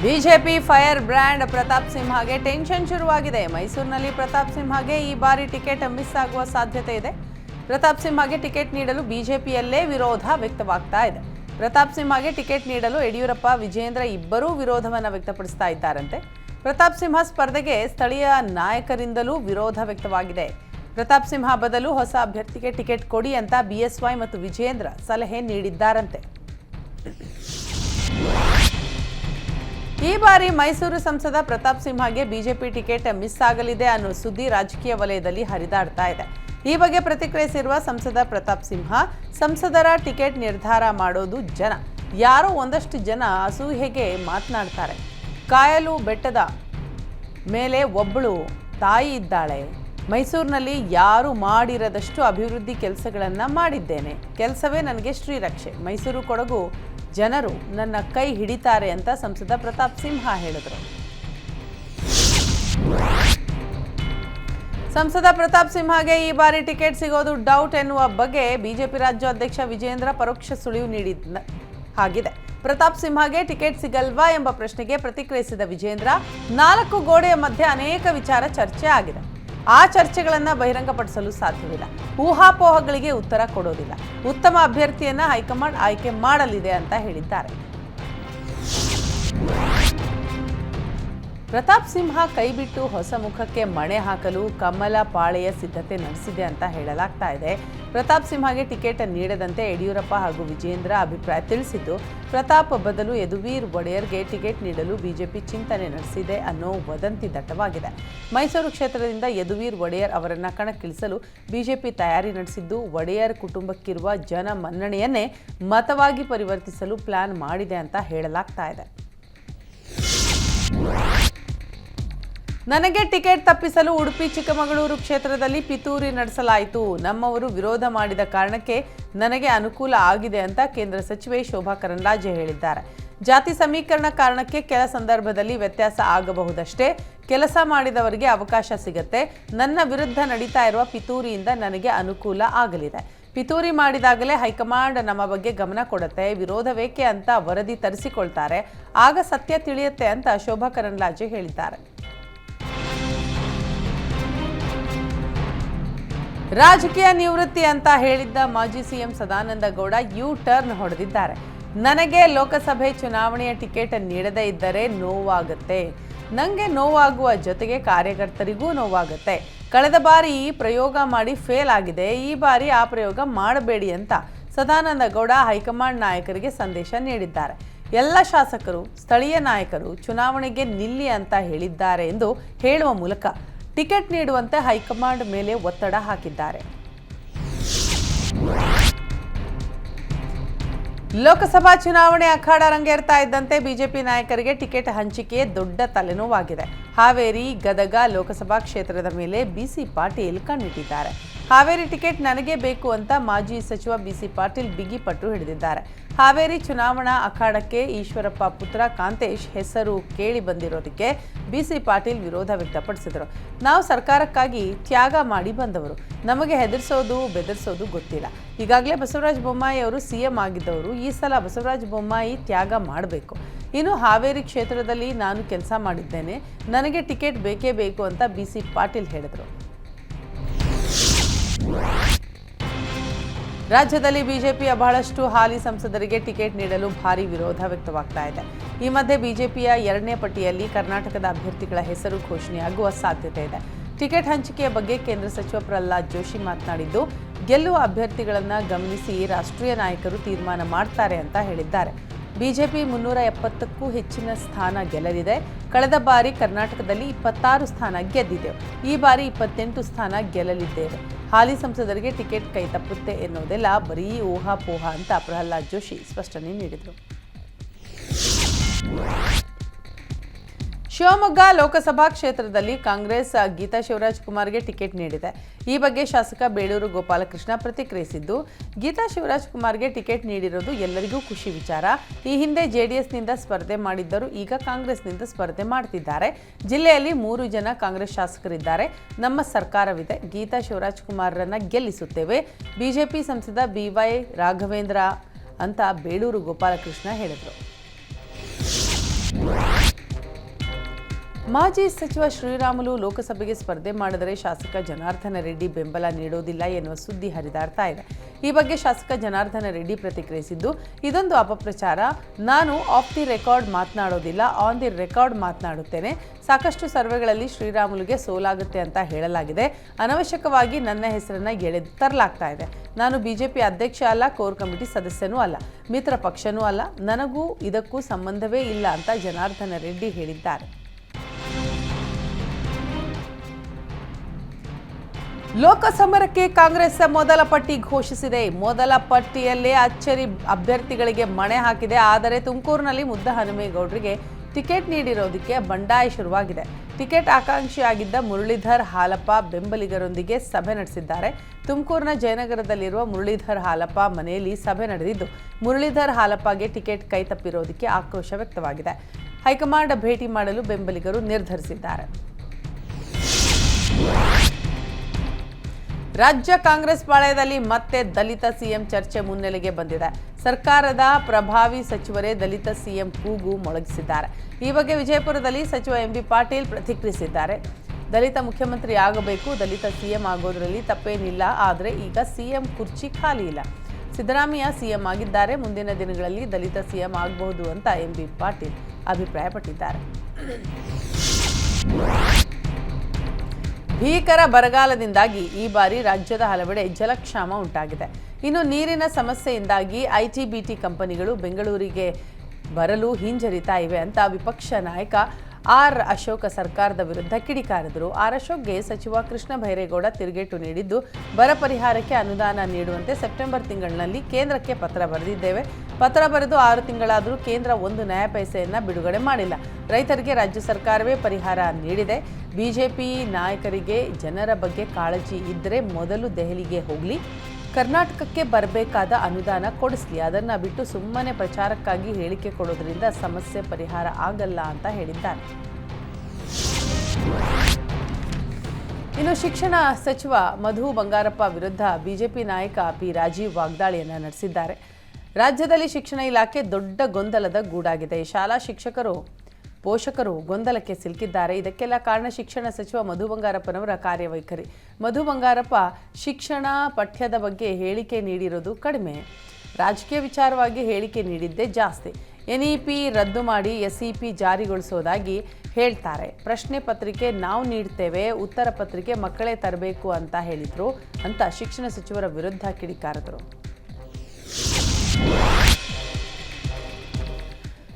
BJP fire brand Pratap ಸಿಂಹಗೆ tension ಶುರುವಾಗಿದೆ. ಮೈಸೂರಿನಲ್ಲಿ ಪ್ರತಾಪ್ ಸಿಂಹಗೆ ಈ ಬಾರಿ ಟಿಕೆಟ್ ಮಿಸ್ ಆಗುವ ಸಾಧ್ಯತೆ ಇದೆ. ಪ್ರತಾಪ್ ಸಿಂಹಗೆ ಟಿಕೆಟ್ ನೀಡಲು ಬಿಜೆಪಿಯಲ್ಲೇ ವಿರೋಧ ವ್ಯಕ್ತವಾಗ್ತಾ ಇದೆ. ಪ್ರತಾಪ್ ಸಿಂಹಗೆ ಟಿಕೆಟ್ ನೀಡಲು ಯಡಿಯೂರಪ್ಪ ವಿಜೇಂದ್ರ ಇಬ್ಬರೂ ವಿರೋಧವನ್ನು ವ್ಯಕ್ತಪಡಿಸ್ತಾ ಇದ್ದಾರಂತೆ. ಪ್ರತಾಪ್ ಸಿಂಹ ಸ್ಪರ್ಧೆಗೆ ಸ್ಥಳೀಯ ನಾಯಕರಿಂದಲೂ ವಿರೋಧ ವ್ಯಕ್ತವಾಗಿದೆ. ಪ್ರತಾಪ್ ಸಿಂಹ ಬದಲು ಹೊಸ ಅಭ್ಯರ್ಥಿಗೆ ಟಿಕೆಟ್ ಕೊಡಿ ಅಂತ ಬಿಎಸ್ವೈ ಮತ್ತು ವಿಜೇಂದ್ರ ಸಲಹೆ ನೀಡಿದ್ದಾರಂತೆ. ಬಾರಿ ಮೈಸೂರು ಸಂಸದ ಪ್ರತಾಪ್ ಸಿಂಹಗೆ ಬಿಜೆಪಿ ಟಿಕೆಟ್ ಮಿಸ್ ಆಗಲಿದೆ ಅನ್ನೋ ಸುದ್ದಿ ರಾಜಕೀಯ ವಲಯದಲ್ಲಿ ಹರಿದಾಡ್ತಾ ಇದೆ. ಈ ಬಗ್ಗೆ ಪ್ರತಿಕ್ರಿಯಿಸಿರುವ ಸಂಸದ ಪ್ರತಾಪ್ ಸಿಂಹ, ಸಂಸದರ ಟಿಕೆಟ್ ನಿರ್ಧಾರ ಮಾಡೋದು ಜನ. ಯಾರೋ ಒಂದಷ್ಟು ಜನ ಅಸೂಹೆಗೆ ಮಾತನಾಡ್ತಾರೆ? ಕಾಯಲು ಬೆಟ್ಟದ ಮೇಲೆ ಒಬ್ಬಳು ತಾಯಿ ಇದ್ದಾಳೆ. ಮೈಸೂರಿನಲ್ಲಿ ಯಾರು ಮಾಡಿರದಷ್ಟು ಅಭಿವೃದ್ಧಿ ಕೆಲಸಗಳನ್ನು ಮಾಡಿದ್ದೇನೆ. ಕೆಲಸವೇ ನನಗೆ ಶ್ರೀರಕ್ಷೆ. ಮೈಸೂರು ಕೊಡಗು ಜನರು ನನ್ನ ಕೈ ಹಿಡಿತಾರೆ ಅಂತ ಸಂಸದ ಪ್ರತಾಪ್ ಸಿಂಹ ಹೇಳಿದರು. ಸಂಸದ ಪ್ರತಾಪ್ ಸಿಂಹಗೆ ಈ ಬಾರಿ ಟಿಕೆಟ್ ಸಿಗೋದು ಡೌಟ್ ಎನ್ನುವ ಬಗ್ಗೆ ಬಿಜೆಪಿ ರಾಜ್ಯಾಧ್ಯಕ್ಷ ವಿಜೇಂದ್ರ ಪರೋಕ್ಷ ಸುಳಿವು ನೀಡಿದ ಹಾಗಿದೆ. ಪ್ರತಾಪ್ ಸಿಂಹಗೆ ಟಿಕೆಟ್ ಸಿಗಲ್ವಾ ಎಂಬ ಪ್ರಶ್ನೆಗೆ ಪ್ರತಿಕ್ರಿಯಿಸಿದ ವಿಜೇಂದ್ರ, ನಾಲ್ಕು ಗೋಡೆಯ ಮಧ್ಯೆ ಅನೇಕ ವಿಚಾರ ಚರ್ಚೆ ಆಗಿದೆ. ಆ ಚರ್ಚೆಗಳನ್ನು ಬಹಿರಂಗಪಡಿಸಲು ಸಾಧ್ಯವಿಲ್ಲ. ಊಹಾಪೋಹಗಳಿಗೆ ಉತ್ತರ ಕೊಡೋದಿಲ್ಲ. ಉತ್ತಮ ಅಭ್ಯರ್ಥಿಯನ್ನ ಹೈಕಮಾಂಡ್ ಆಯ್ಕೆ ಮಾಡಲಿದೆ ಅಂತ ಹೇಳಿದ್ದಾರೆ. ಪ್ರತಾಪ್ ಸಿಂಹ ಕೈಬಿಟ್ಟು ಹೊಸ ಮುಖಕ್ಕೆ ಮಣೆ ಹಾಕಲು ಕಮಲ ಪಾಳೆಯ ಸಿದ್ಧತೆ ನಡೆಸಿದೆ ಅಂತ ಹೇಳಲಾಗ್ತಾ ಇದೆ. ಪ್ರತಾಪ್ ಸಿಂಹಗೆ ಟಿಕೆಟ್ ನೀಡದಂತೆ ಯಡಿಯೂರಪ್ಪ ಹಾಗೂ ವಿಜೇಂದ್ರ ಅಭಿಪ್ರಾಯ ತಿಳಿಸಿದ್ದು ಪ್ರತಾಪ್ ಬದಲು ಯದುವೀರ್ ಒಡೆಯರ್ಗೆ ಟಿಕೆಟ್ ನೀಡಲು ಬಿಜೆಪಿ ಚಿಂತನೆ ನಡೆಸಿದೆ ಅನ್ನೋ ವದಂತಿ ದಟ್ಟವಾಗಿದೆ. ಮೈಸೂರು ಕ್ಷೇತ್ರದಿಂದ ಯದುವೀರ್ ಒಡೆಯರ್ ಅವರನ್ನು ಕಣಕ್ಕಿಳಿಸಲು ಬಿಜೆಪಿ ತಯಾರಿ ನಡೆಸಿದ್ದು ಒಡೆಯರ್ ಕುಟುಂಬಕ್ಕಿರುವ ಜನ ಮನ್ನಣೆಯನ್ನೇ ಮತವಾಗಿ ಪರಿವರ್ತಿಸಲು ಪ್ಲಾನ್ ಮಾಡಿದೆ ಅಂತ ಹೇಳಲಾಗ್ತಾ ಇದೆ. ನನಗೆ ಟಿಕೆಟ್ ತಪ್ಪಿಸಲು ಉಡುಪಿ, ಚಿಕ್ಕಮಗಳೂರು ಕ್ಷೇತ್ರದಲ್ಲಿ ಪಿತೂರಿ ನಡೆಸಲಾಯಿತು. ನಮ್ಮವರು ವಿರೋಧ ಮಾಡಿದ ಕಾರಣಕ್ಕೆ ನನಗೆ ಅನುಕೂಲ ಆಗಿದೆ ಅಂತ ಕೇಂದ್ರ ಸಚಿವೆ ಶೋಭಾ ಕರಂದ್ಲಾಜೆ ಹೇಳಿದ್ದಾರೆ. ಜಾತಿ ಸಮೀಕರಣ ಕಾರಣಕ್ಕೆ ಕೆಲ ಸಂದರ್ಭದಲ್ಲಿ ವ್ಯತ್ಯಾಸ ಆಗಬಹುದಷ್ಟೇ. ಕೆಲಸ ಮಾಡಿದವರಿಗೆ ಅವಕಾಶ ಸಿಗತ್ತೆ. ನನ್ನ ವಿರುದ್ಧ ನಡೀತಾ ಇರುವ ಪಿತೂರಿಯಿಂದ ನನಗೆ ಅನುಕೂಲ ಆಗಲಿದೆ. ಪಿತೂರಿ ಮಾಡಿದಾಗಲೇ ಹೈಕಮಾಂಡ್ ನಮ್ಮ ಬಗ್ಗೆ ಗಮನ ಕೊಡುತ್ತೆ. ವಿರೋಧವೇಕೆ ಅಂತ ವರದಿ ತರಿಸಿಕೊಳ್ತಾರೆ. ಆಗ ಸತ್ಯ ತಿಳಿಯುತ್ತೆ ಅಂತ ಶೋಭಾ ಕರಂದ್ಲಾಜೆ ಹೇಳಿದ್ದಾರೆ. ರಾಜಕೀಯ ನಿವೃತ್ತಿ ಅಂತ ಹೇಳಿದ್ದ ಮಾಜಿ CM Sadananda Gowda U turn ಹೊಡೆದಿದ್ದಾರೆ. ನನಗೆ ಲೋಕಸಭೆ ಚುನಾವಣೆಯ ಟಿಕೆಟ್ ನೀಡದೇ ಇದ್ದರೆ ನೋವಾಗುತ್ತೆ. ನನಗೆ ನೋವಾಗುವ ಜೊತೆಗೆ ಕಾರ್ಯಕರ್ತರಿಗೂ ನೋವಾಗುತ್ತೆ. ಕಳೆದ ಬಾರಿ ಈ ಪ್ರಯೋಗ ಮಾಡಿ ಫೇಲ್ ಆಗಿದೆ. ಈ ಬಾರಿ ಆ ಪ್ರಯೋಗ ಮಾಡಬೇಡಿ ಅಂತ ಸದಾನಂದ ಗೌಡ ಹೈಕಮಾಂಡ್ ನಾಯಕರಿಗೆ ಸಂದೇಶ ನೀಡಿದ್ದಾರೆ. ಎಲ್ಲ ಶಾಸಕರು, ಸ್ಥಳೀಯ ನಾಯಕರು ಚುನಾವಣೆಗೆ ನಿಲ್ಲಿ ಅಂತ ಹೇಳಿದ್ದಾರೆ ಎಂದು ಹೇಳುವ ಮೂಲಕ ಟಿಕೆಟ್ ನೀಡುವಂತೆ ಹೈಕಮಾಂಡ್ ಮೇಲೆ ಒತ್ತಡ ಹಾಕಿದ್ದಾರೆ. ಲೋಕಸಭಾ ಚುನಾವಣೆ ಅಖಾಡ ರಂಗೇರ್ತಾ ಇದ್ದಂತೆ ಬಿಜೆಪಿ ನಾಯಕರಿಗೆ ಟಿಕೆಟ್ ಹಂಚಿಕೆ ದೊಡ್ಡ ತಲೆನೋವಾಗಿದೆ. ಹಾವೇರಿ ಗದಗ ಲೋಕಸಭಾ ಕ್ಷೇತ್ರದ ಮೇಲೆ ಬಿಸಿ ಪಾಟೀಲ್ ಕಣ್ಣಿಟ್ಟಿದ್ದಾರೆ. ಹಾವೇರಿ ಟಿಕೆಟ್ ನನಗೆ ಬೇಕು ಅಂತ ಮಾಜಿ ಸಚಿವ ಬಿಸಿ ಪಾಟೀಲ್ ಬಿಗಿಪಟ್ಟು ಹಿಡಿದಿದ್ದಾರೆ. ಹಾವೇರಿ ಚುನಾವಣಾ ಅಖಾಡಕ್ಕೆ ಈಶ್ವರಪ್ಪ ಪುತ್ರ ಕಾಂತೇಶ್ ಹೆಸರು ಕೇಳಿ ಬಂದಿರೋದಕ್ಕೆ ಬಿಸಿ ಪಾಟೀಲ್ ವಿರೋಧ ವ್ಯಕ್ತಪಡಿಸಿದರು. ನಾವು ಸರ್ಕಾರಕ್ಕಾಗಿ ತ್ಯಾಗ ಮಾಡಿ ಬಂದವರು. ನಮಗೆ ಹೆದರಿಸೋದು, ಬೆದರಿಸೋದು ಗೊತ್ತಿಲ್ಲ. ಈಗಾಗಲೇ ಬಸವರಾಜ ಬೊಮ್ಮಾಯಿ ಅವರು ಸಿಎಂ ಆಗಿದ್ದವರು. ಈ ಸಲ ಬಸವರಾಜ ಬೊಮ್ಮಾಯಿ ತ್ಯಾಗ ಮಾಡಬೇಕು. ಇನ್ನು ಹಾವೇರಿ ಕ್ಷೇತ್ರದಲ್ಲಿ ನಾನು ಕೆಲಸ ಮಾಡಿದ್ದೇನೆ. ನನಗೆ ಟಿಕೆಟ್ ಬೇಕೇ ಬೇಕು ಅಂತ ಬಿಸಿ ಪಾಟೀಲ್ ಹೇಳಿದರು. ರಾಜ್ಯದಲ್ಲಿ ಬಿಜೆಪಿಯ ಬಹಳಷ್ಟು ಹಾಲಿ ಸಂಸದರಿಗೆ ಟಿಕೆಟ್ ನೀಡಲು ಭಾರಿ ವಿರೋಧ ವ್ಯಕ್ತವಾಗ್ತಾ ಇದೆ. ಈ ಮಧ್ಯೆ ಬಿಜೆಪಿಯ ಎರಡನೇ ಪಟ್ಟಿಯಲ್ಲಿ ಕರ್ನಾಟಕದ ಅಭ್ಯರ್ಥಿಗಳ ಹೆಸರು ಘೋಷಣೆಯಾಗುವ ಸಾಧ್ಯತೆ ಇದೆ. ಟಿಕೆಟ್ ಹಂಚಿಕೆಯ ಬಗ್ಗೆ ಕೇಂದ್ರ ಸಚಿವ ಪ್ರಹ್ಲಾದ್ ಜೋಶಿ ಮಾತನಾಡಿದ್ದು, ಗೆಲ್ಲುವ ಅಭ್ಯರ್ಥಿಗಳನ್ನು ಗಮನಿಸಿ ರಾಷ್ಟ್ರೀಯ ನಾಯಕರು ತೀರ್ಮಾನ ಮಾಡ್ತಾರೆ ಅಂತ ಹೇಳಿದ್ದಾರೆ. ಬಿಜೆಪಿ ಮುನ್ನೂರ ಎಪ್ಪತ್ತಕ್ಕೂ ಹೆಚ್ಚಿನ ಸ್ಥಾನ ಗೆಲ್ಲಲಿದೆ. ಕಳೆದ ಬಾರಿ ಕರ್ನಾಟಕದಲ್ಲಿ ಇಪ್ಪತ್ತಾರು ಸ್ಥಾನ ಗೆದ್ದಿದೆ. ಈ ಬಾರಿ ಇಪ್ಪತ್ತೆಂಟು ಸ್ಥಾನ ಗೆಲ್ಲಲಿದ್ದೇವೆ. ಹಾಲಿ ಸಂಸದರಿಗೆ ಟಿಕೆಟ್ ಕೈ ತಪ್ಪುತ್ತೆ ಎನ್ನುವುದೆಲ್ಲ ಬರೀ ಊಹಾಪೋಹ ಅಂತ ಪ್ರಹ್ಲಾದ್ ಜೋಶಿ ಸ್ಪಷ್ಟನೆ ನೀಡಿದರು. ಶಿವಮೊಗ್ಗ ಲೋಕಸಭಾ ಕ್ಷೇತ್ರದಲ್ಲಿ ಕಾಂಗ್ರೆಸ್ ಗೀತಾ ಶಿವರಾಜ್ ಕುಮಾರ್ಗೆ ಟಿಕೆಟ್ ನೀಡಿದೆ. ಈ ಬಗ್ಗೆ ಶಾಸಕ ಬೇಳೂರು ಗೋಪಾಲಕೃಷ್ಣ ಪ್ರತಿಕ್ರಿಯಿಸಿದ್ದು, ಗೀತಾ ಶಿವರಾಜ್ ಕುಮಾರ್ಗೆ ಟಿಕೆಟ್ ನೀಡಿರೋದು ಎಲ್ಲರಿಗೂ ಖುಷಿ ವಿಚಾರ. ಈ ಹಿಂದೆ ಜೆಡಿಎಸ್ನಿಂದ ಸ್ಪರ್ಧೆ ಮಾಡಿದ್ದರು, ಈಗ ಕಾಂಗ್ರೆಸ್ನಿಂದ ಸ್ಪರ್ಧೆ ಮಾಡ್ತಿದ್ದಾರೆ. ಜಿಲ್ಲೆಯಲ್ಲಿ ಮೂರು ಜನ ಕಾಂಗ್ರೆಸ್ ಶಾಸಕರಿದ್ದಾರೆ. ನಮ್ಮ ಸರ್ಕಾರವಿದೆ, ಗೀತಾ ಶಿವರಾಜ್ ಕುಮಾರ್ರನ್ನ ಗೆಲ್ಲಿಸುತ್ತೇವೆ. ಬಿಜೆಪಿ ಸಂಸದ ಬಿವೈ ರಾಘವೇಂದ್ರ ಅಂತ ಬೇಳೂರು ಗೋಪಾಲಕೃಷ್ಣ ಹೇಳಿದರು. ಮಾಜಿ ಸಚಿವ ಶ್ರೀರಾಮುಲು ಲೋಕಸಭೆಗೆ ಸ್ಪರ್ಧೆ ಮಾಡಿದರೆ ಶಾಸಕ ಜನಾರ್ದನ ರೆಡ್ಡಿ ಬೆಂಬಲ ನೀಡೋದಿಲ್ಲ ಎನ್ನುವ ಸುದ್ದಿ ಹರಿದಾಡ್ತಾ ಇದೆ. ಈ ಬಗ್ಗೆ ಶಾಸಕ ಜನಾರ್ದನ ರೆಡ್ಡಿ ಪ್ರತಿಕ್ರಿಯಿಸಿದ್ದು, ಇದೊಂದು ಅಪಪ್ರಚಾರ. ನಾನು ಆಫ್ ದಿ ರೆಕಾರ್ಡ್ ಮಾತನಾಡೋದಿಲ್ಲ ಆನ್ ದಿ ರೆಕಾರ್ಡ್ ಮಾತನಾಡುತ್ತೇನೆ. ಸಾಕಷ್ಟು ಸರ್ವೆಗಳಲ್ಲಿ ಶ್ರೀರಾಮುಲುಗೆ ಸೋಲಾಗುತ್ತೆ ಅಂತ ಹೇಳಲಾಗಿದೆ. ಅನವಶ್ಯಕವಾಗಿ ನನ್ನ ಹೆಸರನ್ನ ಎಳೆದು ತರಲಾಗ್ತಾ ಇದೆ. ನಾನು ಬಿಜೆಪಿ ಅಧ್ಯಕ್ಷ ಅಲ್ಲ, ಕೋರ್ ಕಮಿಟಿ ಸದಸ್ಯನೂ ಅಲ್ಲ, ಮಿತ್ರ ಪಕ್ಷನೂ ಅಲ್ಲ. ನನಗೂ ಇದಕ್ಕೂ ಸಂಬಂಧವೇ ಇಲ್ಲ ಅಂತ ಜನಾರ್ದನ ರೆಡ್ಡಿ ಹೇಳಿದ್ದಾರೆ. ಲೋಕಸಮರಕ್ಕೆ ಕಾಂಗ್ರೆಸ್ ಮೊದಲ ಪಟ್ಟಿ ಘೋಷಿಸಿದೆ. ಮೊದಲ ಪಟ್ಟಿಯಲ್ಲೇ ಅಚ್ಚರಿ ಅಭ್ಯರ್ಥಿಗಳಿಗೆ ಮಣೆ ಹಾಕಿದೆ. ಆದರೆ ತುಮಕೂರಿನಲ್ಲಿ ಮುದ್ದ ಹನುಮೇಗೌಡರಿಗೆ ಟಿಕೆಟ್ ನೀಡಿರೋದಕ್ಕೆ ಬಂಡಾಯ ಶುರುವಾಗಿದೆ. ಟಿಕೆಟ್ ಆಕಾಂಕ್ಷಿಯಾಗಿದ್ದ ಮುರಳೀಧರ್ ಹಾಲಪ್ಪ ಬೆಂಬಲಿಗರೊಂದಿಗೆ ಸಭೆ ನಡೆಸಿದ್ದಾರೆ. ತುಮಕೂರಿನ ಜಯನಗರದಲ್ಲಿರುವ ಮುರಳೀಧರ್ ಹಾಲಪ್ಪ ಮನೆಯಲ್ಲಿ ಸಭೆ ನಡೆದಿದ್ದು, ಮುರಳೀಧರ್ ಹಾಲಪ್ಪಗೆ ಟಿಕೆಟ್ ಕೈ ತಪ್ಪಿರೋದಕ್ಕೆ ಆಕ್ರೋಶ ವ್ಯಕ್ತವಾಗಿದೆ. ಹೈಕಮಾಂಡ್ ಭೇಟಿ ಮಾಡಲು ಬೆಂಬಲಿಗರು ನಿರ್ಧರಿಸಿದ್ದಾರೆ. ರಾಜ್ಯ ಕಾಂಗ್ರೆಸ್ ಪಾಳ್ಯದಲ್ಲಿ ಮತ್ತೆ ದಲಿತ ಸಿಎಂ ಚರ್ಚೆ ಮುನ್ನೆಲೆಗೆ ಬಂದಿದೆ. ಸರ್ಕಾರದ ಪ್ರಭಾವಿ ಸಚಿವರೇ ದಲಿತ ಸಿಎಂ ಕೂಗು ಮೊಳಗಿಸಿದ್ದಾರೆ. ಈ ಬಗ್ಗೆ ವಿಜಯಪುರದಲ್ಲಿ ಸಚಿವ ಎಂಬಿ ಪಾಟೀಲ್ ಪ್ರತಿಕ್ರಿಯಿಸಿದ್ದಾರೆ. ದಲಿತ ಮುಖ್ಯಮಂತ್ರಿ ಆಗಬೇಕು, ದಲಿತ ಸಿಎಂ ಆಗೋದ್ರಲ್ಲಿ ತಪ್ಪೇನಿಲ್ಲ, ಆದರೆ ಈಗ ಸಿಎಂ ಕುರ್ಚಿ ಖಾಲಿ ಇಲ್ಲ. ಸಿದ್ದರಾಮಯ್ಯ ಸಿಎಂ ಆಗಿದ್ದಾರೆ, ಮುಂದಿನ ದಿನಗಳಲ್ಲಿ ದಲಿತ ಸಿಎಂ ಆಗಬಹುದು ಅಂತ ಎಂಬಿ ಪಾಟೀಲ್ ಅಭಿಪ್ರಾಯಪಟ್ಟಿದ್ದಾರೆ. ಭೀಕರ ಬರಗಾಲದಿಂದಾಗಿ ಈ ಬಾರಿ ರಾಜ್ಯದ ಹಲವೆಡೆ ಜಲಕ್ಷಾಮ ಉಂಟಾಗಿದೆ. ಇನ್ನು ನೀರಿನ ಸಮಸ್ಯೆಯಿಂದಾಗಿ ಐಟಿಬಿಟಿ ಕಂಪನಿಗಳು ಬೆಂಗಳೂರಿಗೆ ಬರಲು ಹಿಂಜರಿತಾ ಇವೆ ಅಂತ ವಿಪಕ್ಷ ನಾಯಕ ಆರ್ ಅಶೋಕ ಸರ್ಕಾರದ ವಿರುದ್ಧ ಕಿಡಿಕಾರಿದರು. ಆರ್ ಅಶೋಕ್ಗೆ ಸಚಿವ ಕೃಷ್ಣ ಬೈರೇಗೌಡ ತಿರುಗೇಟು ನೀಡಿದ್ದು, ಬರ ಪರಿಹಾರಕ್ಕೆ ಅನುದಾನ ನೀಡುವಂತೆ ಸೆಪ್ಟೆಂಬರ್ ತಿಂಗಳಿನಲ್ಲಿ ಕೇಂದ್ರಕ್ಕೆ ಪತ್ರ ಬರೆದಿದ್ದೇವೆ. ಪತ್ರ ಬರೆದು ಆರು ತಿಂಗಳಾದರೂ ಕೇಂದ್ರ ಒಂದು ನ್ಯಾಯ ಪೈಸೆಯನ್ನು ಬಿಡುಗಡೆ ಮಾಡಿಲ್ಲ. ರೈತರಿಗೆ ರಾಜ್ಯ ಸರ್ಕಾರವೇ ಪರಿಹಾರ ನೀಡಿದೆ. ಬಿಜೆಪಿ ನಾಯಕರಿಗೆ ಜನರ ಬಗ್ಗೆ ಕಾಳಜಿ ಇದ್ದರೆ ಮೊದಲು ದೆಹಲಿಗೆ ಹೋಗಲಿ. ಕರ್ನಾಟಕಕ್ಕೆ ಬರಬೇಕಾದ ಅನುದಾನ ಕೊಡಿಸ್ಲಿ. ಅದನ್ನು ಬಿಟ್ಟು ಸುಮ್ಮನೆ ಪ್ರಚಾರಕ್ಕಾಗಿ ಹೇಳಿಕೆ ಕೊಡೋದ್ರಿಂದ ಸಮಸ್ಯೆ ಪರಿಹಾರ ಆಗಲ್ಲ ಅಂತ ಹೇಳಿದ್ದಾರೆ. ಇನ್ನು ಶಿಕ್ಷಣ ಸಚಿವ ಮಧು ಬಂಗಾರಪ್ಪ ವಿರುದ್ಧ ಬಿಜೆಪಿ ನಾಯಕ ಪಿ ರಾಜೀವ್ ವಾಗ್ದಾಳಿಯನ್ನು ನಡೆಸಿದ್ದಾರೆ. ರಾಜ್ಯದಲ್ಲಿ ಶಿಕ್ಷಣ ಇಲಾಖೆ ದೊಡ್ಡ ಗೊಂದಲದ ಗೂಡಾಗಿದೆ. ಶಾಲಾ ಶಿಕ್ಷಕರು ಪೋಷಕರು ಗೊಂದಲಕ್ಕೆ ಸಿಲುಕಿದ್ದಾರೆ. ಇದಕ್ಕೆಲ್ಲ ಕಾರಣ ಶಿಕ್ಷಣ ಸಚಿವ ಮಧು ಬಂಗಾರಪ್ಪನವರ ಕಾರ್ಯವೈಖರಿ. ಮಧು ಬಂಗಾರಪ್ಪ, ಶಿಕ್ಷಣ ಪಠ್ಯದ ಬಗ್ಗೆ ಹೇಳಿಕೆ ನೀಡಿರೋದು ಕಡಿಮೆ. ರಾಜಕೀಯ ವಿಚಾರವಾಗಿ ಹೇಳಿಕೆ ನೀಡಿದ್ದೇ ಜಾಸ್ತಿ. ಎನ್ಇಪಿ ರದ್ದು ಮಾಡಿ ಎಸ್ಇಪಿ ಜಾರಿಗೊಳಿಸೋದಾಗಿ ಹೇಳ್ತಾರೆ. ಪ್ರಶ್ನೆ ಪತ್ರಿಕೆ ನಾವು ನೀಡ್ತೇವೆ, ಉತ್ತರ ಪತ್ರಿಕೆ ಮಕ್ಕಳೇ ತರಬೇಕು ಅಂತ ಹೇಳಿದ್ರು ಅಂತ ಶಿಕ್ಷಣ ಸಚಿವರ ವಿರುದ್ಧ ಕಿಡಿಕಾರದರು.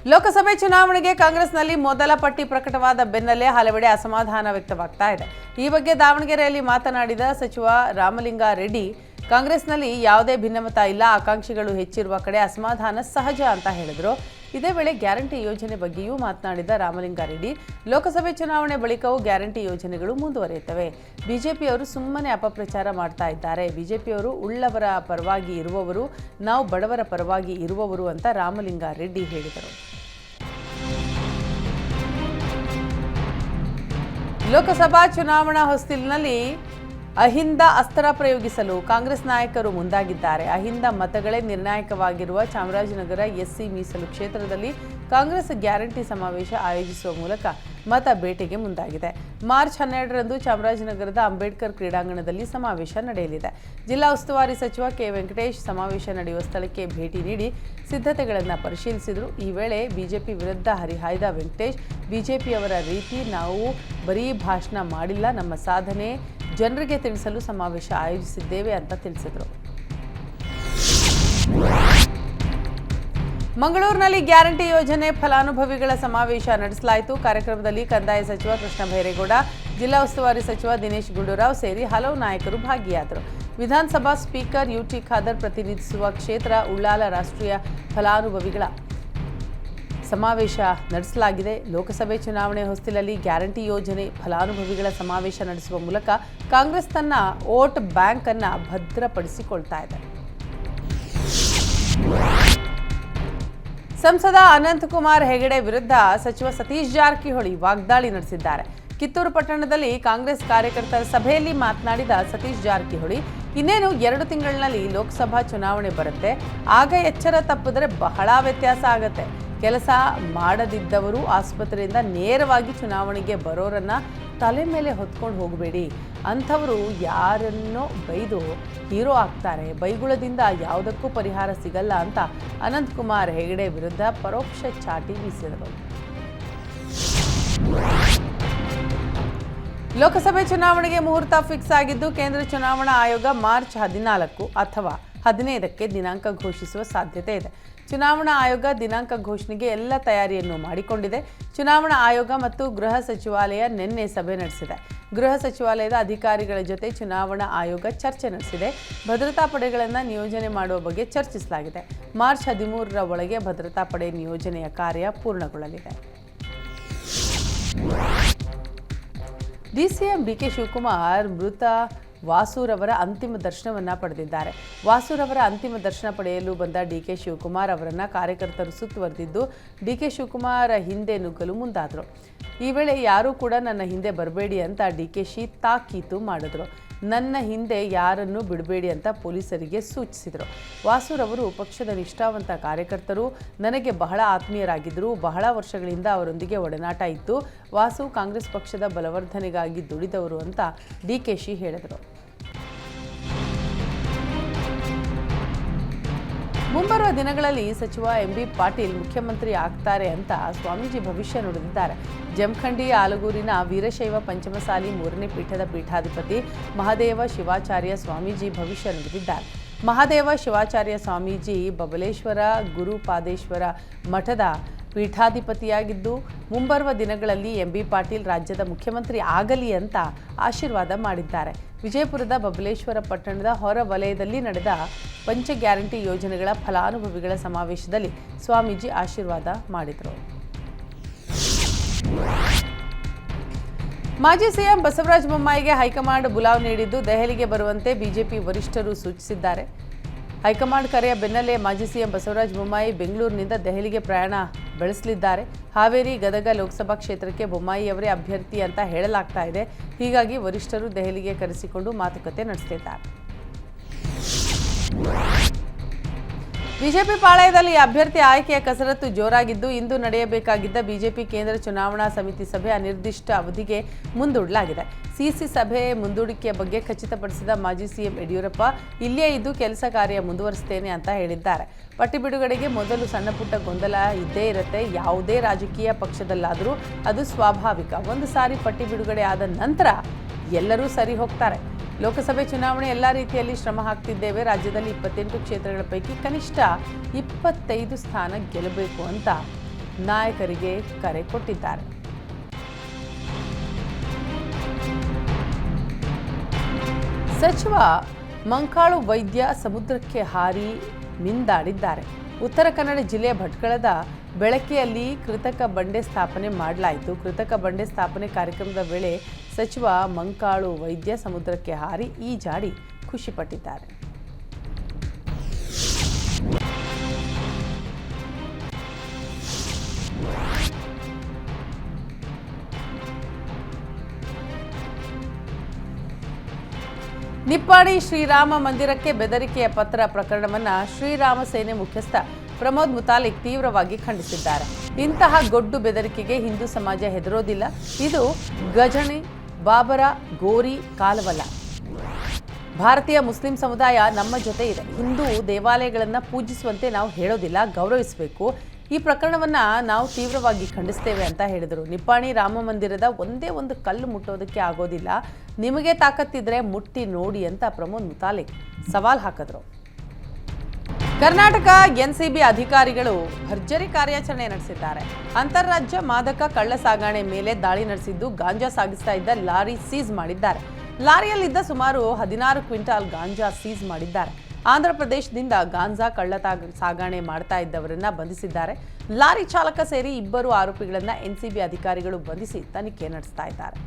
ಲೋಕಸಭೆ ಚುನಾವಣೆಗೆ ಕಾಂಗ್ರೆಸ್ನಲ್ಲಿ ಮೊದಲ ಪಟ್ಟಿ ಪ್ರಕಟವಾದ ಬೆನ್ನಲ್ಲೇ ಹಲವೆಡೆ ಅಸಮಾಧಾನ ವ್ಯಕ್ತವಾಗ್ತಾ ಇದೆ. ಈ ಬಗ್ಗೆ ದಾವಣಗೆರೆಯಲ್ಲಿ ಮಾತನಾಡಿದ ಸಚಿವ ರಾಮಲಿಂಗಾರೆಡ್ಡಿ ಕಾಂಗ್ರೆಸ್ನಲ್ಲಿ ಯಾವುದೇ ಭಿನ್ನಮತ ಇಲ್ಲ, ಆಕಾಂಕ್ಷಿಗಳು ಹೆಚ್ಚಿರುವ ಕಡೆ ಅಸಮಾಧಾನ ಸಹಜ ಅಂತ ಹೇಳಿದರು. ಇದೇ ವೇಳೆ ಗ್ಯಾರಂಟಿ ಯೋಜನೆ ಬಗ್ಗೆಯೂ ಮಾತನಾಡಿದ ರಾಮಲಿಂಗಾರೆಡ್ಡಿ, ಲೋಕಸಭೆ ಚುನಾವಣೆ ಬಳಿಕವೂ ಗ್ಯಾರಂಟಿ ಯೋಜನೆಗಳು ಮುಂದುವರಿಯುತ್ತವೆ. ಬಿಜೆಪಿಯವರು ಸುಮ್ಮನೆ ಅಪಪ್ರಚಾರ ಮಾಡ್ತಾ ಇದ್ದಾರೆ. ಬಿಜೆಪಿಯವರು ಉಳ್ಳವರ ಪರವಾಗಿ ಇರುವವರು, ನಾವು ಬಡವರ ಪರವಾಗಿ ಇರುವವರು ಅಂತ ರಾಮಲಿಂಗಾರೆಡ್ಡಿ ಹೇಳಿದರು. ಲೋಕಸಭಾ ಚುನಾವಣಾ ಹೊಸ್ತಿಲಿನಲ್ಲಿ ಅಹಿಂದ ಅಸ್ತ್ರ ಪ್ರಯೋಗಿಸಲು ಕಾಂಗ್ರೆಸ್ ನಾಯಕರು ಮುಂದಾಗಿದ್ದಾರೆ. ಅಹಿಂದ ಮತಗಳೇ ನಿರ್ಣಾಯಕವಾಗಿರುವ ಚಾಮರಾಜನಗರ ಎಸ್ಸಿ ಮೀಸಲು ಕ್ಷೇತ್ರದಲ್ಲಿ ಕಾಂಗ್ರೆಸ್ ಗ್ಯಾರಂಟಿ ಸಮಾವೇಶ ಆಯೋಜಿಸುವ ಮೂಲಕ ಮತ ಬೇಟೆಗೆ ಮುಂದಾಗಿದೆ. ಮಾರ್ಚ್ ಹನ್ನೆರಡರಂದು ಚಾಮರಾಜನಗರದ ಅಂಬೇಡ್ಕರ್ ಕ್ರೀಡಾಂಗಣದಲ್ಲಿ ಸಮಾವೇಶ ನಡೆಯಲಿದೆ. ಜಿಲ್ಲಾ ಉಸ್ತುವಾರಿ ಸಚಿವ ಕೆ. ವೆಂಕಟೇಶ್ ಸಮಾವೇಶ ನಡೆಯುವ ಸ್ಥಳಕ್ಕೆ ಭೇಟಿ ನೀಡಿ ಸಿದ್ಧತೆಗಳನ್ನು ಪರಿಶೀಲಿಸಿದರು. ಈ ವೇಳೆ ಬಿಜೆಪಿ ವಿರುದ್ಧ ಹರಿಹಾಯ್ದ ವೆಂಕಟೇಶ್, ಬಿಜೆಪಿಯವರ ರೀತಿ ನಾವು ಬರೀ ಭಾಷಣ ಮಾಡಿಲ್ಲ. ನಮ್ಮ ಸಾಧನೆ ಜನರಿಗೆ ತಿಳಿಸಲು ಸಮಾವೇಶ ಆಯೋಜಿಸಿದ್ದೇವೆ ಅಂತ ತಿಳಿಸಿದರು. ಮಂಗಳೂರಿನಲ್ಲಿ ಗ್ಯಾರಂಟಿ ಯೋಜನೆ ಫಲಾನುಭವಿಗಳ ಸಮಾವೇಶ ನಡೆಸಲಾಯಿತು. ಕಾರ್ಯಕ್ರಮದಲ್ಲಿ ಕಂದಾಯ ಸಚಿವ ಕೃಷ್ಣ ಬೈರೇಗೌಡ ಜಿಲ್ಲಾ ಉಸ್ತುವಾರಿ ಸಚಿವ ದಿನೇಶ್ ಗುಂಡೂರಾವ್ ಸೇರಿ ಹಲವು ನಾಯಕರು ಭಾಗಿಯಾದರು. ವಿಧಾನಸಭಾ ಸ್ಪೀಕರ್ ಯುಟಿ ಖಾದರ್ ಪ್ರತಿನಿಧಿಸುವ ಕ್ಷೇತ್ರ ಉಳ್ಳಾಲ ರಾಷ್ಟ್ರೀಯ ಫಲಾನುಭವಿಗಳ ಸಮಾವೇಶ ನಡೆಸಲಾಗಿದೆ. ಲೋಕಸಭೆ ಚುನಾವಣೆ ಹೊಸ್ತಿಲಲ್ಲಿ ಗ್ಯಾರಂಟಿ ಯೋಜನೆ ಫಲಾನುಭವಿಗಳ ಸಮಾವೇಶ ನಡೆಸುವ ಮೂಲಕ ಕಾಂಗ್ರೆಸ್ ತನ್ನ ವೋಟ್ ಬ್ಯಾಂಕ್ ಅನ್ನು ಭದ್ರಪಡಿಸಿಕೊಳ್ತಾ ಇದೆ. ಸಂಸದ ಅನಂತಕುಮಾರ್ ಹೆಗಡೆ ವಿರುದ್ಧ ಸಚಿವ ಸತೀಶ್ ಜಾರಕಿಹೊಳಿ ವಾಗ್ದಾಳಿ ನಡೆಸಿದ್ದಾರೆ. ಕಿತ್ತೂರು ಪಟ್ಟಣದಲ್ಲಿ ಕಾಂಗ್ರೆಸ್ ಕಾರ್ಯಕರ್ತರ ಸಭೆಯಲ್ಲಿ ಮಾತನಾಡಿದ ಸತೀಶ್ ಜಾರಕಿಹೊಳಿ, ಇನ್ನೇನು ಎರಡು ತಿಂಗಳಿನಲ್ಲಿ ಲೋಕಸಭಾ ಚುನಾವಣೆ ಬರುತ್ತೆ. ಆಗ ಎಚ್ಚರ ತಪ್ಪಿದ್ರೆ ಬಹಳ ವ್ಯತ್ಯಾಸ ಆಗತ್ತೆ. ಕೆಲಸ ಮಾಡದಿದ್ದವರು ಆಸ್ಪತ್ರೆಯಿಂದ ನೇರವಾಗಿ ಚುನಾವಣೆಗೆ ಬರೋರನ್ನ ತಲೆ ಮೇಲೆ ಹೊತ್ಕೊಂಡು ಹೋಗಬೇಡಿ. ಅಂಥವರು ಯಾರನ್ನೋ ಬೈದು ಹೀರೋ ಆಗ್ತಾರೆ. ಬೈಗುಳದಿಂದ ಯಾವುದಕ್ಕೂ ಪರಿಹಾರ ಸಿಗಲ್ಲ ಅಂತ ಅನಂತಕುಮಾರ್ ಹೆಗಡೆ ವಿರುದ್ಧ ಪರೋಕ್ಷ ಚಾಟಿ ಬೀಸಿದರು. ಲೋಕಸಭೆ ಚುನಾವಣೆಗೆ ಮುಹೂರ್ತ ಫಿಕ್ಸ್ ಆಗಿದ್ದು ಕೇಂದ್ರ ಚುನಾವಣಾ ಆಯೋಗ ಮಾರ್ಚ್ ಹದಿನಾಲ್ಕು ಅಥವಾ ಹದಿನೈದಕ್ಕೆ ದಿನಾಂಕ ಘೋಷಿಸುವ ಸಾಧ್ಯತೆ ಇದೆ. ಚುನಾವಣಾ ಆಯೋಗ ದಿನಾಂಕ ಘೋಷಣೆಗೆ ಎಲ್ಲ ತಯಾರಿಯನ್ನು ಮಾಡಿಕೊಂಡಿದೆ. ಚುನಾವಣಾ ಆಯೋಗ ಮತ್ತು ಗೃಹ ಸಚಿವಾಲಯ ನಿನ್ನೆ ಸಭೆ ನಡೆಸಿದೆ. ಗೃಹ ಸಚಿವಾಲಯದ ಅಧಿಕಾರಿಗಳ ಜೊತೆ ಚುನಾವಣಾ ಆಯೋಗ ಚರ್ಚೆ ನಡೆಸಿದೆ. ಭದ್ರತಾ ಪಡೆಗಳನ್ನು ನಿಯೋಜನೆ ಮಾಡುವ ಬಗ್ಗೆ ಚರ್ಚಿಸಲಾಗಿದೆ. ಮಾರ್ಚ್ ಹದಿಮೂರರ ಒಳಗೆ ಭದ್ರತಾ ಪಡೆ ನಿಯೋಜನೆಯ ಕಾರ್ಯ ಪೂರ್ಣಗೊಳ್ಳಲಿದೆ. ಡಿಸಿಎಂ ಡಿಕೆ ಶಿವಕುಮಾರ್ ಮೃತ ವಾಸುರವರ ಅಂತಿಮ ದರ್ಶನವನ್ನ ಪಡೆದಿದ್ದಾರೆ. ವಾಸುರವರ ಅಂತಿಮ ದರ್ಶನ ಪಡೆಯಲು ಬಂದ ಡಿಕೆ ಶಿವಕುಮಾರ್ ಅವರನ್ನ ಕಾರ್ಯಕರ್ತರು ಸುತ್ತುವರೆದಿದ್ದು ಡಿಕೆ ಶಿವಕುಮಾರ್ ಹಿಂದೆ ನುಗ್ಗಲು ಮುಂದಾದರು. ಈ ವೇಳೆ ಯಾರೂ ಕೂಡ ನನ್ನ ಹಿಂದೆ ಬರಬೇಡಿ ಅಂತ ಡಿಕೆಶಿ ತಾಕೀತು ಮಾಡಿದ್ರು. ನನ್ನ ಹಿಂದೆ ಯಾರನ್ನು ಬಿಡಬೇಡಿ ಅಂತ ಪೊಲೀಸರಿಗೆ ಸೂಚಿಸಿದರು. ವಾಸುರವರು ಪಕ್ಷದ ನಿಷ್ಠಾವಂತ ಕಾರ್ಯಕರ್ತರು, ನನಗೆ ಬಹಳ ಆತ್ಮೀಯರಾಗಿದ್ದರು. ಬಹಳ ವರ್ಷಗಳಿಂದ ಅವರೊಂದಿಗೆ ಒಡನಾಟ ಇತ್ತು ವಾಸು ಕಾಂಗ್ರೆಸ್ ಪಕ್ಷದ ಬಲವರ್ಧನೆಗಾಗಿ ದುಡಿದವರು ಅಂತ ಡಿಕೆಶಿ ಹೇಳಿದರು. ಮುಂಬರುವ ದಿನಗಳಲ್ಲಿ ಸಚಿವ ಎಂಬಿ ಪಾಟೀಲ್ ಮುಖ್ಯಮಂತ್ರಿ ಆಗ್ತಾರೆ ಅಂತ ಸ್ವಾಮೀಜಿ ಭವಿಷ್ಯ ನುಡಿದಿದ್ದಾರೆ. ಜಮಖಂಡಿ, ಆಲಗೂರಿನ ವೀರಶೈವ ಪಂಚಮಸಾಲಿ ಮೂರನೇ ಪೀಠದ ಪೀಠಾಧಿಪತಿ ಮಹಾದೇವ ಶಿವಾಚಾರ್ಯ ಸ್ವಾಮೀಜಿ ಭವಿಷ್ಯ ನುಡಿದಿದ್ದಾರೆ. ಮಹಾದೇವ ಶಿವಾಚಾರ್ಯ ಸ್ವಾಮೀಜಿ ಬಬಲೇಶ್ವರ, ಗುರುಪಾದೇಶ್ವರ ಮಠದ ಪೀಠಾಧಿಪತಿಯಾಗಿದ್ದು, ಮುಂಬರುವ ದಿನಗಳಲ್ಲಿ ಎಂಬಿ ಪಾಟೀಲ್ ರಾಜ್ಯದ ಮುಖ್ಯಮಂತ್ರಿ ಆಗಲಿ ಅಂತ ಆಶೀರ್ವಾದ ಮಾಡಿದ್ದಾರೆ. ವಿಜಯಪುರದ ಬಬಲೇಶ್ವರ ಪಟ್ಟಣದ ಹೊರ ವಲಯದಲ್ಲಿ ನಡೆದ ಪಂಚ ಗ್ಯಾರಂಟಿ ಯೋಜನೆಗಳ ಫಲಾನುಭವಿಗಳ ಸಮಾವೇಶದಲ್ಲಿ ಸ್ವಾಮೀಜಿ ಆಶೀರ್ವಾದ ಮಾಡಿದರು. ಮಾಜಿ ಸಿಎಂ ಬಸವರಾಜ ಬೊಮ್ಮಾಯಿಗೆ ಹೈಕಮಾಂಡ್ ಬುಲಾವ್ ನೀಡಿದ್ದು ದೆಹಲಿಗೆ ಬರುವಂತೆ ಬಿಜೆಪಿ ವರಿಷ್ಠರು ಸೂಚಿಸಿದ್ದಾರೆ. ಹೈಕಮಾಂಡ್ ಕರೆಯ ಬೆನ್ನಲ್ಲೇ ಮಾಜಿ ಸಿಎಂ ಬಸವರಾಜ ಬೊಮ್ಮಾಯಿ ಬೆಂಗಳೂರಿನಿಂದ ದೆಹಲಿಗೆ ಪ್ರಯಾಣ ಬೆಳೆಸಲಿದ್ದಾರೆ. ಹಾವೇರಿ ಗದಗ ಲೋಕಸಭಾ ಕ್ಷೇತ್ರಕ್ಕೆ ಬೊಮ್ಮಾಯಿ ಅವರೇ ಅಭ್ಯರ್ಥಿ ಅಂತ ಹೇಳಲಾಗ್ತಾ ಇದೆ. ಹೀಗಾಗಿ ವರಿಷ್ಠರು ದೆಹಲಿಗೆ ಕರೆಸಿಕೊಂಡು ಮಾತುಕತೆ ನಡೆಸಲಿದ್ದಾರೆ ಬಿಜೆಪಿ ಪಾಳಯದಲ್ಲಿ ಅಭ್ಯರ್ಥಿ ಆಯ್ಕೆಯ ಕಸರತ್ತು ಜೋರಾಗಿದ್ದು ಇಂದು ನಡೆಯಬೇಕಾಗಿದ್ದ ಬಿಜೆಪಿ ಕೇಂದ್ರ ಚುನಾವಣಾ ಸಮಿತಿ ಸಭೆ ಅನಿರ್ದಿಷ್ಟ ಅವಧಿಗೆ ಮುಂದೂಡಲಾಗಿದೆ. ಸಿಸಿ ಸಭೆ ಮುಂದೂಡಿಕೆಯ ಬಗ್ಗೆ ಖಚಿತಪಡಿಸಿದ ಮಾಜಿ ಸಿಎಂ ಯಡಿಯೂರಪ್ಪ ಇಲ್ಲೇ ಇದ್ದು ಕೆಲಸ ಕಾರ್ಯ ಮುಂದುವರಿಸ್ತೇನೆ ಅಂತ ಹೇಳಿದ್ದಾರೆ. ಪಟ್ಟಿ ಬಿಡುಗಡೆಗೆ ಮೊದಲು ಸಣ್ಣ ಪುಟ್ಟ ಗೊಂದಲ ಇದ್ದೇ ಇರುತ್ತೆ. ಯಾವುದೇ ರಾಜಕೀಯ ಪಕ್ಷದಲ್ಲಾದರೂ ಅದು ಸ್ವಾಭಾವಿಕ. ಒಂದು ಸಾರಿ ಪಟ್ಟಿ ಬಿಡುಗಡೆ ಆದ ನಂತರ ಎಲ್ಲರೂ ಸರಿ ಹೋಗ್ತಾರೆ. ಲೋಕಸಭೆ ಚುನಾವಣೆ ಎಲ್ಲ ರೀತಿಯಲ್ಲಿ ಶ್ರಮ ಹಾಕ್ತಿದ್ದೇವೆ. ರಾಜ್ಯದಲ್ಲಿ ಇಪ್ಪತ್ತೆಂಟು ಕ್ಷೇತ್ರಗಳ ಪೈಕಿ ಕನಿಷ್ಠ ಇಪ್ಪತ್ತೈದು ಸ್ಥಾನ ಗೆಲ್ಲಬೇಕು ಅಂತ ನಾಯಕರಿಗೆ ಕರೆ ಕೊಟ್ಟಿದ್ದಾರೆ. ಸಚಿವ ಮಂಕಾಳು ವೈದ್ಯ ಸಮುದ್ರಕ್ಕೆ ಹಾರಿ ಮಿಂದಾಡಿದ್ದಾರೆ. ಉತ್ತರ ಕನ್ನಡ ಜಿಲ್ಲೆಯ ಭಟ್ಕಳದ ಬೆಳಕೆಯಲ್ಲಿ ಕೃತಕ ಬಂಡೆ ಸ್ಥಾಪನೆ ಮಾಡಲಾಯಿತು. ಕೃತಕ ಬಂಡೆ ಸ್ಥಾಪನೆ ಕಾರ್ಯಕ್ರಮದ ವೇಳೆ ಸಚಿವ ಮಂಕಾಳು ವೈದ್ಯ ಸಮುದ್ರಕ್ಕೆ ಹಾರಿ ಈ ಜಾಡಿ ಖುಷಿಪಟ್ಟಿದ್ದಾರೆ. ನಿಪ್ಪಾಣಿ ಶ್ರೀರಾಮ ಮಂದಿರಕ್ಕೆ ಬೆದರಿಕೆಯ ಪತ್ರ ಪ್ರಕರಣವನ್ನ ಶ್ರೀರಾಮ ಸೇನೆ ಮುಖ್ಯಸ್ಥ ಪ್ರಮೋದ್ ಮುತಾಲಿಕ್ ತೀವ್ರವಾಗಿ ಖಂಡಿಸಿದ್ದಾರೆ. ಇಂತಹ ಗೊಡ್ಡು ಬೆದರಿಕೆಗೆ ಹಿಂದೂ ಸಮಾಜ ಹೆದರೋದಿಲ್ಲ. ಇದು ಗಜಣಿ ಬಾಬರ ಗೋರಿ ಕಾಲವಲ್ಲ. ಭಾರತೀಯ ಮುಸ್ಲಿಂ ಸಮುದಾಯ ನಮ್ಮ ಜೊತೆ ಇದೆ. ಹಿಂದೂ ದೇವಾಲಯಗಳನ್ನು ಪೂಜಿಸುವಂತೆ ನಾವು ಹೇಳೋದಿಲ್ಲ, ಗೌರವಿಸಬೇಕು. ಈ ಪ್ರಕರಣವನ್ನ ನಾವು ತೀವ್ರವಾಗಿ ಖಂಡಿಸ್ತೇವೆ ಅಂತ ಹೇಳಿದರು. ನಿಪ್ಪಾಣಿ ರಾಮ ಮಂದಿರದ ಒಂದೇ ಒಂದು ಕಲ್ಲು ಮುಟ್ಟೋದಕ್ಕೆ ಆಗೋದಿಲ್ಲ. ನಿಮಗೆ ತಾಕತ್ತಿದ್ರೆ ಮುಟ್ಟಿ ನೋಡಿ ಅಂತ ಪ್ರಮೋದ್ ಮುತಾಲಿಕ್ ಸವಾಲ್ ಹಾಕಿದ್ರು. ಕರ್ನಾಟಕ ಎನ್ಸಿಬಿ ಅಧಿಕಾರಿಗಳು ಭರ್ಜರಿ ಕಾರ್ಯಾಚರಣೆ ನಡೆಸಿದ್ದಾರೆ. ಅಂತಾರಾಜ್ಯ ಮಾದಕ ಕಳ್ಳ ಸಾಗಣೆ ಮೇಲೆ ದಾಳಿ ನಡೆಸಿದ್ದು ಗಾಂಜಾ ಸಾಗಿಸ್ತಾ ಇದ್ದ ಲಾರಿ ಸೀಸ್ ಮಾಡಿದ್ದಾರೆ. ಲಾರಿಯಲ್ಲಿದ್ದ ಸುಮಾರು ಹದಿನಾರು ಕ್ವಿಂಟಾಲ್ ಗಾಂಜಾ ಸೀಸ್ ಮಾಡಿದ್ದಾರೆ. ಆಂಧ್ರ ಪ್ರದೇಶದಿಂದ ಗಾಂಜಾ ಕಳ್ಳ ತಾಗ- ಸಾಗಣೆ ಮಾಡ್ತಾ ಇದ್ದವರನ್ನ ಬಂಧಿಸಿದ್ದಾರೆ. ಲಾರಿ ಚಾಲಕ ಸೇರಿ ಇಬ್ಬರು ಆರೋಪಿಗಳನ್ನ ಎನ್ಸಿಬಿ ಅಧಿಕಾರಿಗಳು ಬಂಧಿಸಿ ತನಿಖೆ ನಡೆಸ್ತಾ ಇದ್ದಾರೆ.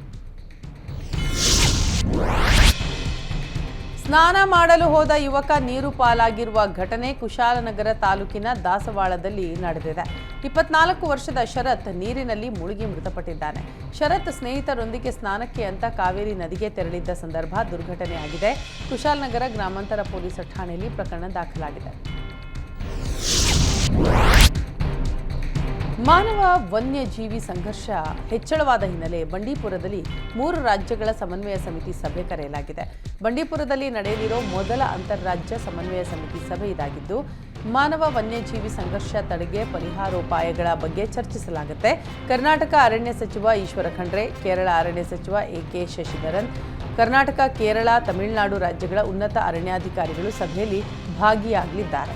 ಸ್ನಾನ ಮಾಡಲು ಹೋದ ಯುವಕ ನೀರು ಪಾಲಾಗಿರುವ ಘಟನೆ ಕುಶಾಲನಗರ ತಾಲೂಕಿನ ದಾಸವಾಳದಲ್ಲಿ ನಡೆದಿದೆ. ಇಪ್ಪತ್ನಾಲ್ಕು ವರ್ಷದ ಶರತ್ ನೀರಿನಲ್ಲಿ ಮುಳುಗಿ ಮೃತಪಟ್ಟಿದ್ದಾನೆ. ಶರತ್ ಸ್ನೇಹಿತರೊಂದಿಗೆ ಸ್ನಾನಕ್ಕೆ ಅಂತ ಕಾವೇರಿ ನದಿಗೆ ತೆರಳಿದ್ದ ಸಂದರ್ಭ ದುರ್ಘಟನೆಯಾಗಿದೆ. ಕುಶಾಲನಗರ ಗ್ರಾಮಾಂತರ ಪೊಲೀಸ್ ಠಾಣೆಯಲ್ಲಿ ಪ್ರಕರಣ ದಾಖಲಾಗಿದೆ. ಮಾನವ ವನ್ಯಜೀವಿ ಸಂಘರ್ಷ ಹೆಚ್ಚಳವಾದ ಹಿನ್ನೆಲೆ ಬಂಡೀಪುರದಲ್ಲಿ ಮೂರು ರಾಜ್ಯಗಳ ಸಮನ್ವಯ ಸಮಿತಿ ಸಭೆ ಕರೆಯಲಾಗಿದೆ. ಬಂಡೀಪುರದಲ್ಲಿ ನಡೆಯಲಿರೋ ಮೊದಲ ಅಂತಾರಾಜ್ಯ ಸಮನ್ವಯ ಸಮಿತಿ ಸಭೆ ಇದಾಗಿದ್ದು, ಮಾನವ ವನ್ಯಜೀವಿ ಸಂಘರ್ಷ ತಡೆಗೆ ಪರಿಹಾರೋಪಾಯಗಳ ಬಗ್ಗೆ ಚರ್ಚಿಸಲಾಗುತ್ತೆ. ಕರ್ನಾಟಕ ಅರಣ್ಯ ಸಚಿವ ಈಶ್ವರ ಖಂಡ್ರೆ, ಕೇರಳ ಅರಣ್ಯ ಸಚಿವ ಎ ಕೆ ಶಶಿಧರನ್, ಕರ್ನಾಟಕ, ಕೇರಳ, ತಮಿಳುನಾಡು ರಾಜ್ಯಗಳ ಉನ್ನತ ಅರಣ್ಯಾಧಿಕಾರಿಗಳು ಸಭೆಯಲ್ಲಿ ಭಾಗಿಯಾಗಲಿದ್ದಾರೆ.